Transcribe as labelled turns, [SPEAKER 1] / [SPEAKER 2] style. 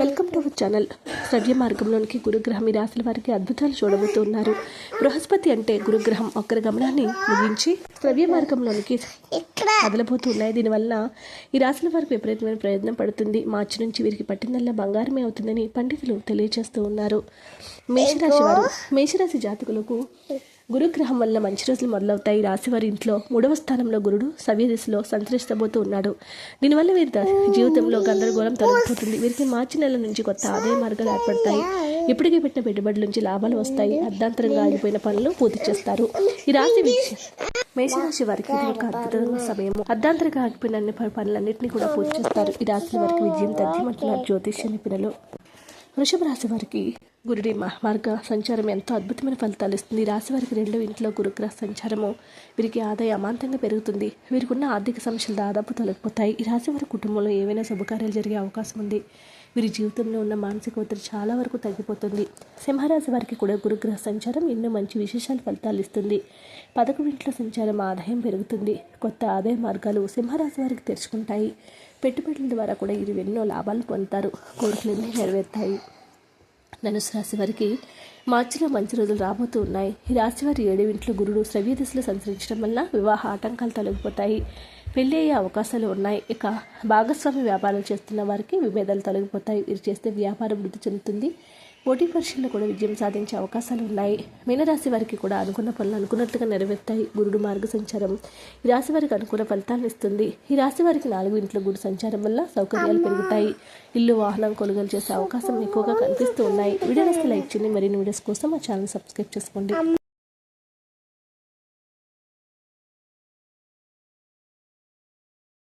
[SPEAKER 1] Welcome to our channel. శ్రవ్య మార్గంలోనికి గురుగ్రహం ఈ రాశుల వారికి అద్భుతాలు చూడబోతున్నారు బృహస్పతి అంటే గురుగ్రహం ఒక్కరి గమనాన్ని ముగించి శ్రవ్య మార్గంలోనికి కదలబోతున్నాయి దీనివల్ల ఈ రాశుల వారికి విపరీతమైన ప్రయత్నం పడుతుంది. మార్చి నుంచి వీరికి పట్టిందల్లా బంగారమే అవుతుందని పండితులు తెలియజేస్తూ ఉన్నారు. మేషరాశి వారు మేషరాశి జాతకులకు గురుగ్రహం వల్ల మంచి రోజులు మొదలవుతాయి. రాశివారి రాశి వారి ఇంట్లో మూడవ స్థానంలో గురుడు సవ్య దిశలో సంచరిస్తబోతూ ఉన్నాడు దీనివల్ల వీరి జీవితంలో గందరగోళం తొలగిపోతుంది. వీరికి మార్చి నెల నుంచి కొత్త ఆదాయ మార్గాలు ఏర్పడతాయి. ఇప్పటికే పెట్టిన పెట్టుబడుల నుంచి లాభాలు వస్తాయి. అర్ధాంతరంగా ఆగిపోయిన పనులు పూర్తి చేస్తారు. ఈ రాశి మేషరాశి వారికి ఇది ఒక అద్భుతమైన సమయం అర్ధాంతరంగా ఆగిపోయిన అన్ని పనులన్నింటినీ కూడా పూర్తి చేస్తారు. ఈ రాశి వారికి విజయం తథ్యమంటున్నారు జ్యోతిష్య నిపుణులు. వృషభ రాశి వారికి గురుడి మ- మార్గ సంచారం ఎంతో అద్భుతమైన ఫలితాలు ఇస్తుంది. రాశి వారికి రెండో ఇంట్లో గురుగ్రహ సంచారము. వీరికి ఆదాయం అమాంతంగా పెరుగుతుంది. వీరికి ఉన్న ఆర్థిక సమస్యలు దాదాపు తొలగిపోతాయి. ఈ రాశి వారి కుటుంబంలో ఏవైనా శుభకార్యాలు జరిగే అవకాశం ఉంది. వీరి జీవితంలో ఉన్న మానసిక ఒత్తిడి చాలా వరకు తగ్గిపోతుంది. సింహరాశి వారికి కూడా గురుగ్రహ సంచారం ఎన్నో మంచి విశేషాలు ఫలితాలు ఇస్తుంది. పదకొండు ఇంట్లో సంచారం ఆదాయం పెరుగుతుంది. కొత్త ఆదాయ మార్గాలు సింహరాశి వారికి తెరుచుకుంటాయి. పెట్టుబడుల ద్వారా కూడా వీరు ఎన్నో లాభాలు పొందుతారు. కోరికలన్నీ నెరవేరుతాయి. ధనుసు రాశి వారికి మార్చిలో మంచి రోజులు రాబోతూ ఉన్నాయి. ఈ రాశి వారి ఏడు గురుడు శ్రవ్య దిశలో సంచరించడం వల్ల వివాహ ఆటంకాలు తొలగిపోతాయి. పెళ్ళి అయ్యే అవకాశాలు ఉన్నాయి. ఇక భాగస్వామి వ్యాపారాలు చేస్తున్న వారికి విభేదాలు తొలగిపోతాయి. వీరు చేస్తే వ్యాపారం వృద్ధి చెందుతుంది. పోటీ పరీక్షల్లో కూడా విజయం సాధించే అవకాశాలు ఉన్నాయి. మీనరాశి వారికి కూడా అనుకున్న పనులు అనుకున్నట్లుగా నెరవేరుతాయి. గురుడు మార్గ సంచారం ఈ రాశి వారికి అనుకున్న ఫలితాలను ఇస్తుంది. ఈ రాశి వారికి నాలుగు ఇంట్లో గురు సంచారం వల్ల సౌకర్యాలు పెరుగుతాయి. ఇల్లు వాహనం కొనుగోలు చేసే అవకాశం ఎక్కువగా కనిపిస్తూ ఉన్నాయి. వీడియో లైక్ చేయండి. మరిన్ని వీడియోస్ కోసం మా ఛానల్ సబ్స్క్రైబ్ చేసుకోండి.